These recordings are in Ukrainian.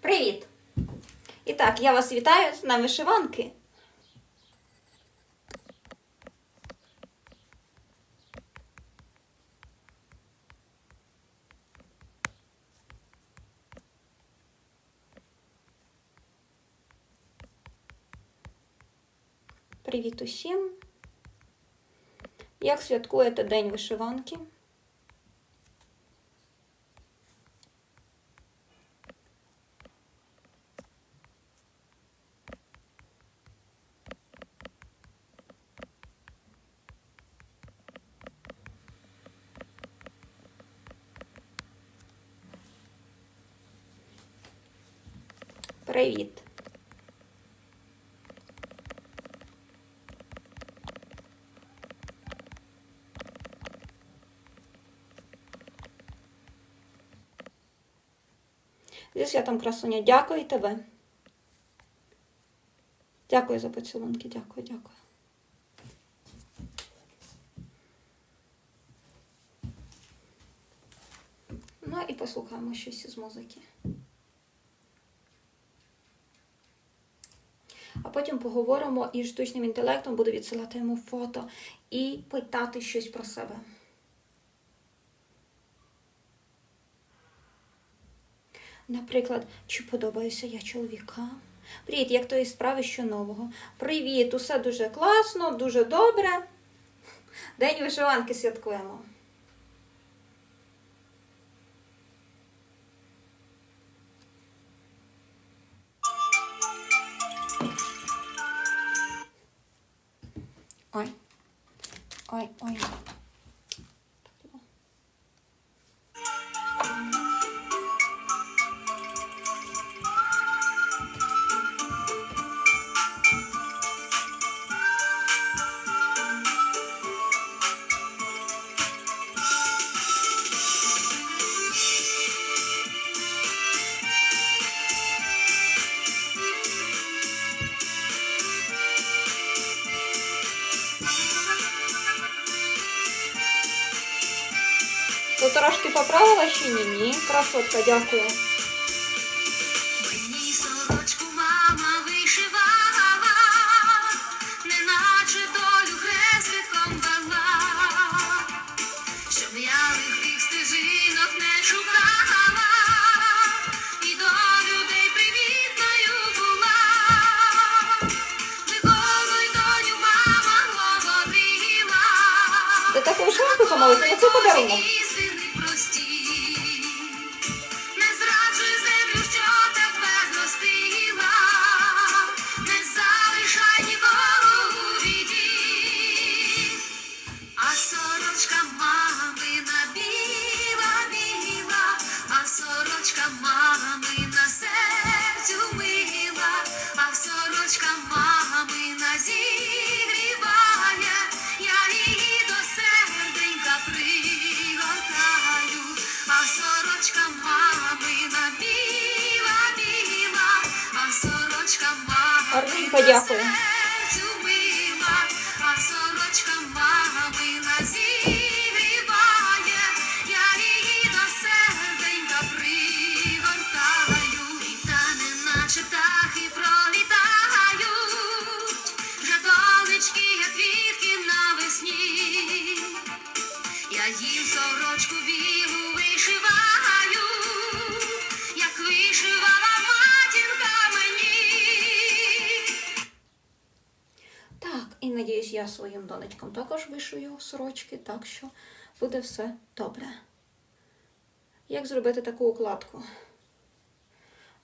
Привіт! І так, я вас вітаю на вишиванки. Привіт усім! Як святкуєте День вишиванки? Привіт! Зі святом красуня, дякую тебе. Дякую за поцілунки, дякую, дякую. Ну і послухаємо щось із музики. Потім поговоримо і штучним інтелектом буду відсилати йому фото і питати щось про себе. Наприклад, чи подобаюся я чоловікам? Привіт, як твої справи що нового? Привіт, усе дуже класно, дуже добре. День вишиванки святкуємо. Ой. Ой, ой. Ти трошки поправила чи ні? Ні. Красотка, дякую. Мені сорочку мама вишивала, неначе долю дякую. Я своїм донечкам також вишию сорочки, так що буде все добре. Як зробити таку укладку?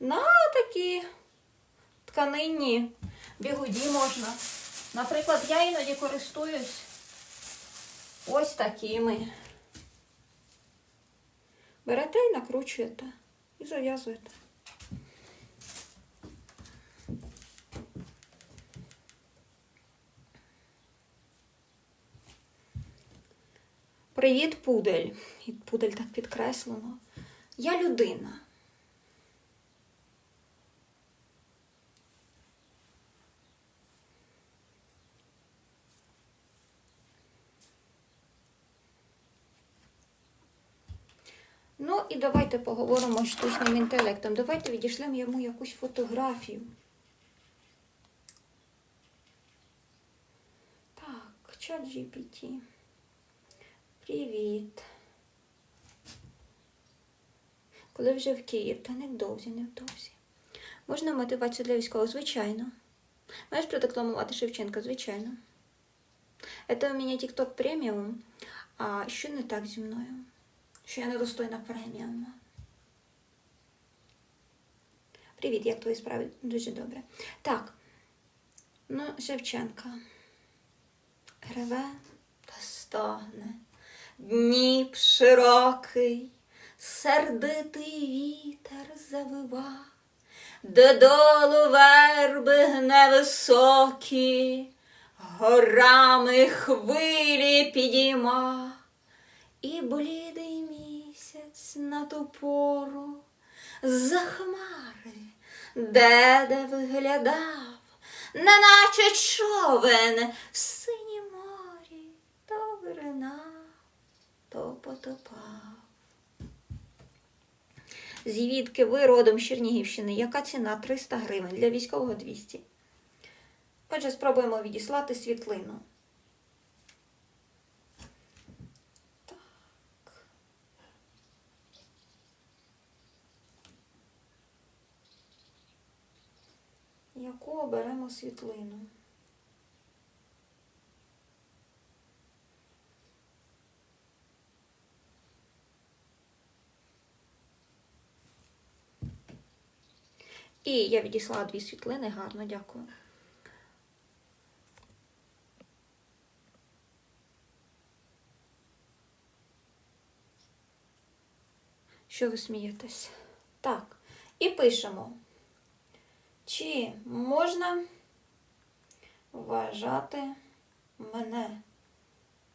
На такі тканинні бігуді можна. Наприклад, я іноді користуюсь ось такими. Берете і накручуєте і зав'язуєте. Привіт, пудель. Пудель так підкреслено. Я людина. Ну і давайте поговоримо з штучним інтелектом. Давайте відійшлемо йому якусь фотографію. Так, чат GPT. Привіт. Коли вже в Київ, та невдовзі, невдовзі. Можна мотивацію для військових? Звичайно. Можеш продекламувати Шевченка? Звичайно. Это у мене TikTok преміум. А що не так зі мною? Що я недостойна преміума? Привіт, як твої справи? Дуже добре. Так. Ну, Шевченка. Реве та стогне. Дніп широкий, сердитий вітер завива, додолу верби гне високі, горами хвилі підійма, і блідий місяць на ту пору за хмари, де де виглядав, неначе човен в синім морі, то виринав, то. Звідки ви родом з Чернігівщини? Яка ціна? 300 гривень, для військового 200. Отже, спробуємо відіслати світлину. Так. Яку оберемо світлину? І я відіслала дві світлини, гарно, дякую. Що ви смієтесь? Так, і пишемо. Чи можна вважати мене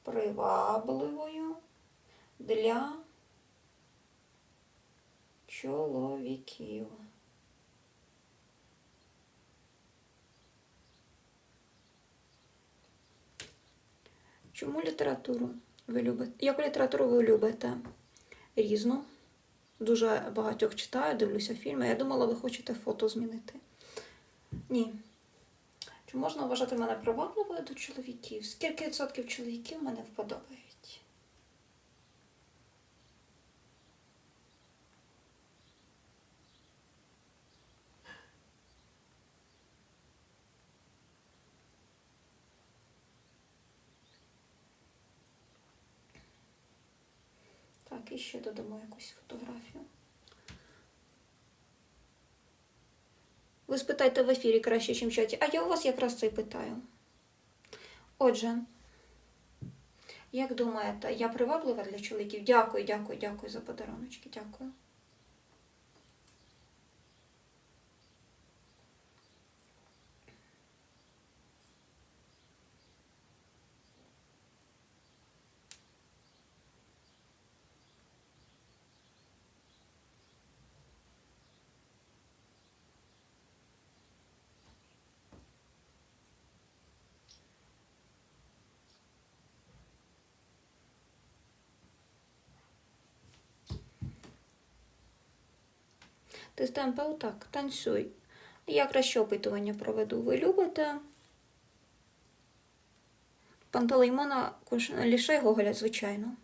привабливою для чоловіків? Чому літературу ви любите? Яку літературу ви любите? Різну. Дуже багатьох читаю, дивлюся фільми. Я думала, ви хочете фото змінити. Ні. Чи можна вважати мене привабливою до чоловіків? Скільки відсотків чоловіків мене вподобають? Так, і ще додамо якусь фотографію. Ви спитайте в ефірі краще, ніж в чаті. А я у вас якраз це і питаю. Отже, як думаєте, я приваблива для чоловіків? Дякую, дякую, дякую за подаруночки. Дякую. Ти з темпел так, танцюй. Я краще опитування проведу. Ви любите? Пантелеймона Лішай Гоголя, звичайно.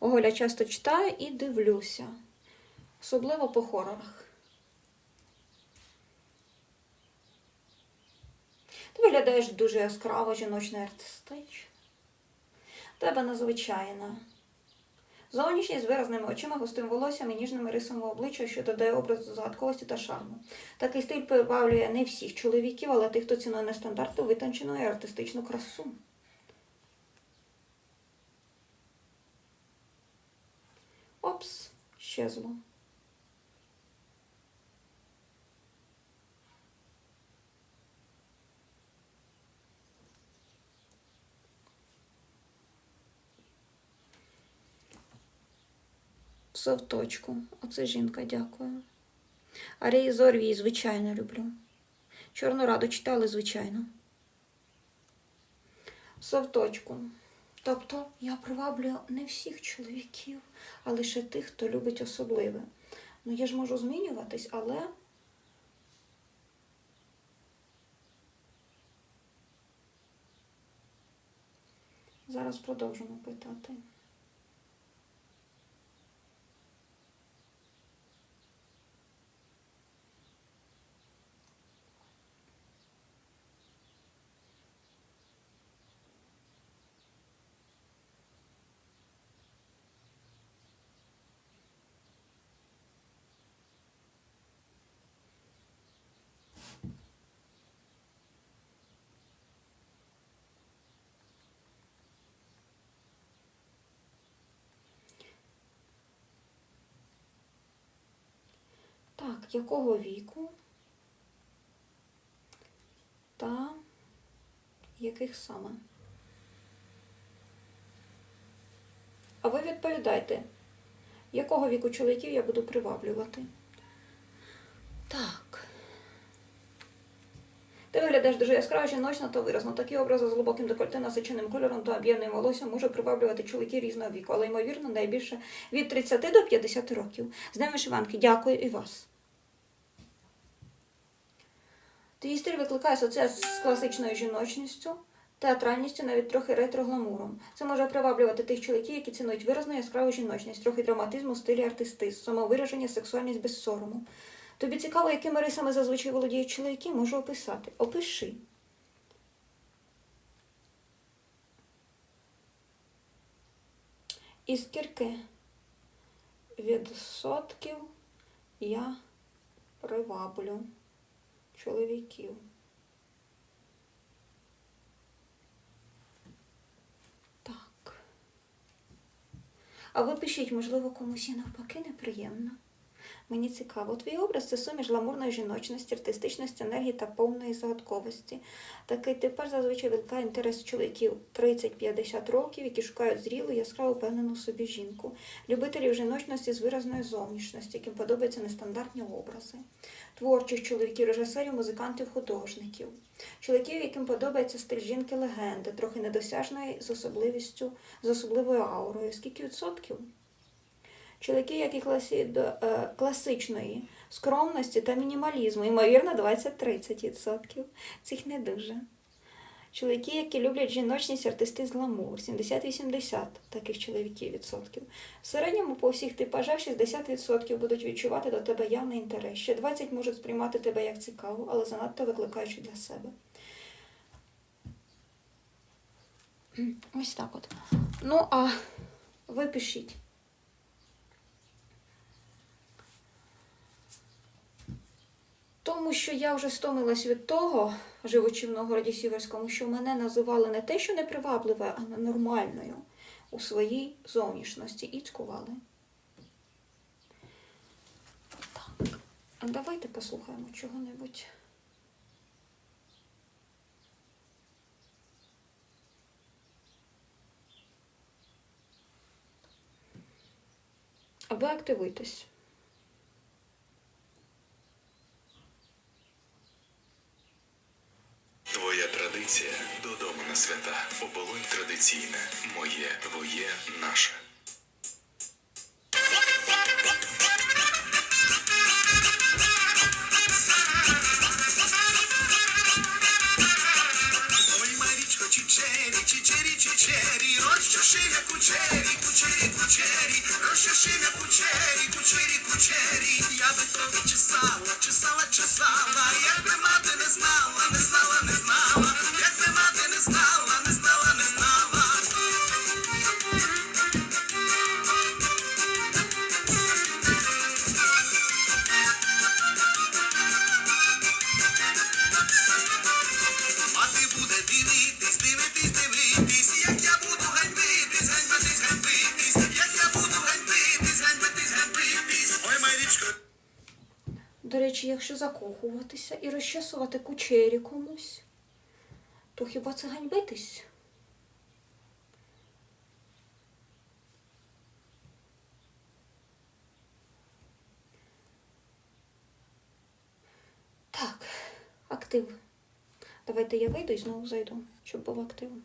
Гоголя часто читаю і дивлюся. Особливо по хорорах. Ти виглядаєш дуже яскраво, жіночно артистично. Тебе незвичайна. Зовнішність з виразними очима, густим волоссям і ніжними рисами обличчя, що додає образу загадковості та шарму. Такий стиль приваблює не всіх чоловіків, але тих, хто цінує нестандартну, витончену і артистичну красу. Опс, щезло. Все в точку. Оце жінка, дякую. Арії Зорвій, звичайно, люблю. Чорну раду читали, звичайно. Все. Тобто я приваблюю не всіх чоловіків, а лише тих, хто любить особливе. Ну, я ж можу змінюватись, але. Зараз продовжимо питати. Так, якого віку та яких саме? А ви відповідайте, якого віку чоловіків я буду приваблювати? Так. Ти виглядаєш дуже яскраво, жіночно та виразно. Такі образи з глибоким декольте, насиченим кольором та об'ємним волоссям може приваблювати чоловіків різного віку, але ймовірно найбільше від 30 до 50 років. З Днем вишиванки. Дякую і вас. Твій стиль викликає асоціацію з класичною жіночністю, театральністю, навіть трохи ретро-гламуром. Це може приваблювати тих чоловіків, які цінують виразну яскраву жіночність, трохи драматизму, стилі артистизм, самовираження, сексуальність без сорому. Тобі цікаво, якими рисами зазвичай володіють чоловіки, можу описати. Опиши. І скільки відсотків я приваблю чоловіків? Так. А ви пишіть, можливо, комусь і навпаки неприємно. Мені цікаво, твій образ це суміш гламурної жіночності, артистичності, енергії та повної загадковості. Такий тепер зазвичай викликає інтерес чоловіків 30-50 років, які шукають зрілу, яскраво впевнену собі жінку, любителів жіночності з виразною зовнішністю, яким подобаються нестандартні образи, творчих чоловіків, режисерів, музикантів, художників, чоловіків, яким подобається стиль жінки легенди, трохи недосяжної з особливістю, з особливою аурою. Скільки відсотків? Чоловіки, які класі, до, е, класичної скромності та мінімалізму, ймовірно, 20-30%. Цих не дуже. Чоловіки, які люблять жіночність, артистизм, гламур, 70-80 таких чоловіків відсотків. В середньому по всіх типажах 60% будуть відчувати до тебе явний інтерес. Ще 20 можуть сприймати тебе як цікаву, але занадто викликаючи для себе. Ось так от. Ну, а ви пишіть. Що я вже стомилась від того, живучи в Новгороді Сіверському, що мене називали не те, що непривабливе, а нормальною у своїй зовнішності і цькували. Так, а давайте послухаємо чого-небудь. А ви активуйтесь. Твоя традиція додому на свята. Оболонь традиційне. Моє, твоє, наше. Ой, Марічко, чичері, чичері, чичері, розчеши на кучері, кучері, кучері, розчеши на кучері, речі, якщо закохуватися і розчесувати кучері комусь, то хіба це ганьбитись? Так, актив. Давайте я вийду і знову зайду, щоб був актив.